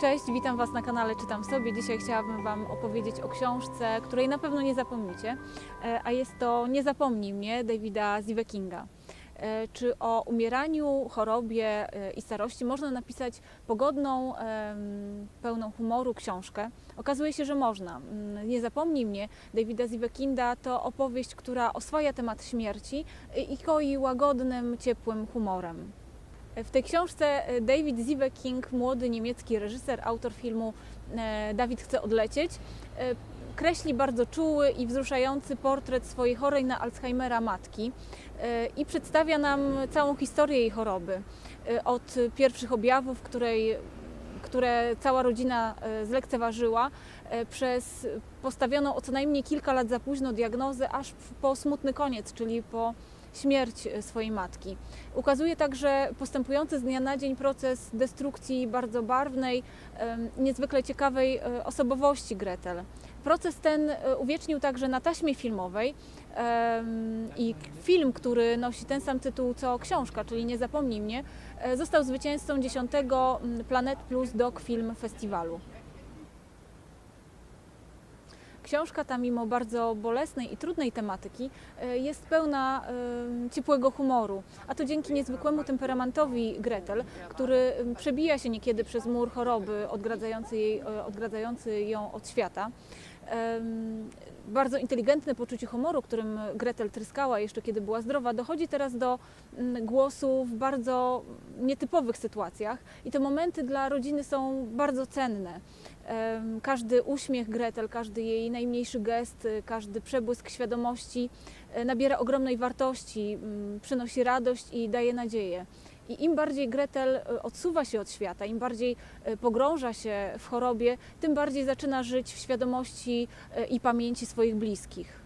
Cześć, witam Was na kanale Czytam Sobie. Dzisiaj chciałabym Wam opowiedzieć o książce, której na pewno nie zapomnicie, e, a jest to Nie zapomnij mnie Davida Zivekinga. E, Czy o umieraniu, chorobie e, i starości można napisać pogodną, pełną humoru książkę? Okazuje się, że można. Mm, Nie zapomnij mnie Davida Zivekinda to opowieść, która oswaja temat śmierci i koi łagodnym, ciepłym humorem. W tej książce e, David Ziveking, młody niemiecki reżyser, autor filmu e, Dawid chce odlecieć, e, kreśli bardzo czuły i wzruszający portret swojej chorej na Alzheimera matki i przedstawia nam całą historię jej choroby. Od pierwszych objawów, której, które cała rodzina zlekceważyła, przez postawioną o co najmniej kilka lat za późno diagnozę, aż po smutny koniec, czyli po śmierć e, swojej matki. Ukazuje także postępujący z dnia na dzień proces destrukcji bardzo barwnej, niezwykle ciekawej e, osobowości Gretel. Proces ten e, uwiecznił także na taśmie filmowej i film, który nosi ten sam tytuł co książka, czyli Nie zapomnij mnie, został zwycięzcą 10 mm, Planet Plus Doc Film Festiwalu. Książka ta, mimo bardzo bolesnej i trudnej tematyki, e, jest pełna ciepłego humoru, a to dzięki niezwykłemu temperamentowi Gretel, który przebija się niekiedy przez mur choroby odgradzający, jej, e, odgradzający ją od świata. Bardzo inteligentne poczucie humoru, którym Gretel tryskała jeszcze kiedy była zdrowa, dochodzi teraz do mm, głosu w bardzo nietypowych sytuacjach i te momenty dla rodziny są bardzo cenne. Każdy uśmiech Gretel, każdy jej najmniejszy gest, y, każdy przebłysk świadomości e, nabiera ogromnej wartości, mm, przynosi radość i daje nadzieję. I im bardziej Gretel e, odsuwa się od świata, im bardziej e, pogrąża się w chorobie, tym bardziej zaczyna żyć w świadomości e, i pamięci swoich bliskich.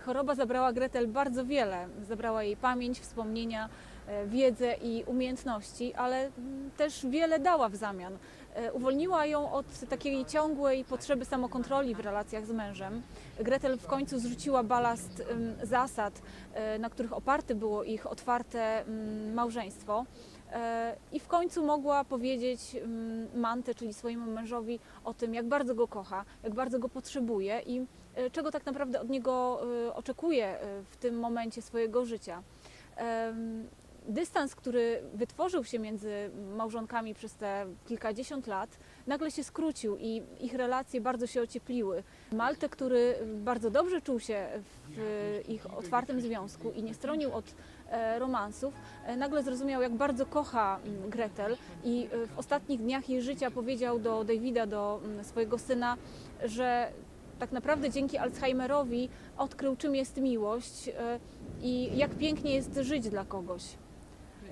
Choroba zabrała Gretel bardzo wiele. Zabrała jej pamięć, wspomnienia, wiedzę i umiejętności, ale mm, też wiele dała w zamian. E, Uwolniła ją od takiej ciągłej potrzeby samokontroli w relacjach z mężem. Gretel w końcu zrzuciła balast zasad, e, na których oparte było ich otwarte małżeństwo. E, I w końcu mogła powiedzieć Mante, czyli swojemu mężowi, o tym, jak bardzo go kocha, jak bardzo go potrzebuje i czego tak naprawdę od niego oczekuje w tym momencie swojego życia. Dystans, który wytworzył się między małżonkami przez te kilkadziesiąt lat, nagle się skrócił i ich relacje bardzo się ociepliły. Malte, który bardzo dobrze czuł się w ich otwartym związku i nie stronił od e, romansów, e, nagle zrozumiał, jak bardzo kocha mm, Gretel i e, w ostatnich dniach jej życia powiedział do Davida, do mm, swojego syna, że tak naprawdę dzięki Alzheimerowi odkrył, czym jest miłość i jak pięknie jest żyć dla kogoś.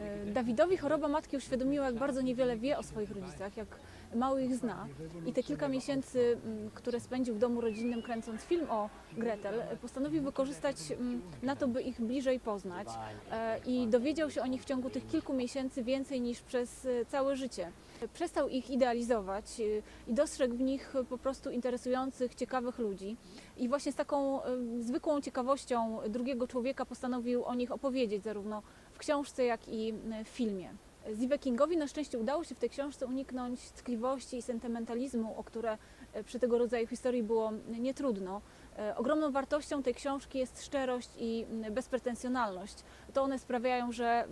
E, Dawidowi choroba matki uświadomiła, jak bardzo niewiele wie o swoich rodzicach, jak mało ich zna. I te kilka miesięcy, m, które spędził w domu rodzinnym kręcąc film o Gretel, postanowił wykorzystać m, na to, by ich bliżej poznać. E, I dowiedział się o nich w ciągu tych kilku miesięcy więcej niż przez e, całe życie. Przestał ich idealizować i dostrzegł w nich po prostu interesujących, ciekawych ludzi. I właśnie z taką zwykłą ciekawością drugiego człowieka postanowił o nich opowiedzieć, zarówno książce, jak i w filmie. Zive Kingowi na szczęście udało się w tej książce uniknąć tkliwości i sentymentalizmu, o które e, przy tego rodzaju historii było nietrudno. E, Ogromną wartością tej książki jest szczerość i bezpretensjonalność. To one sprawiają, że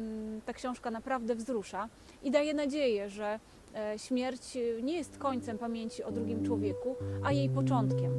ta książka naprawdę wzrusza i daje nadzieję, że e, śmierć nie jest końcem pamięci o drugim człowieku, a jej początkiem.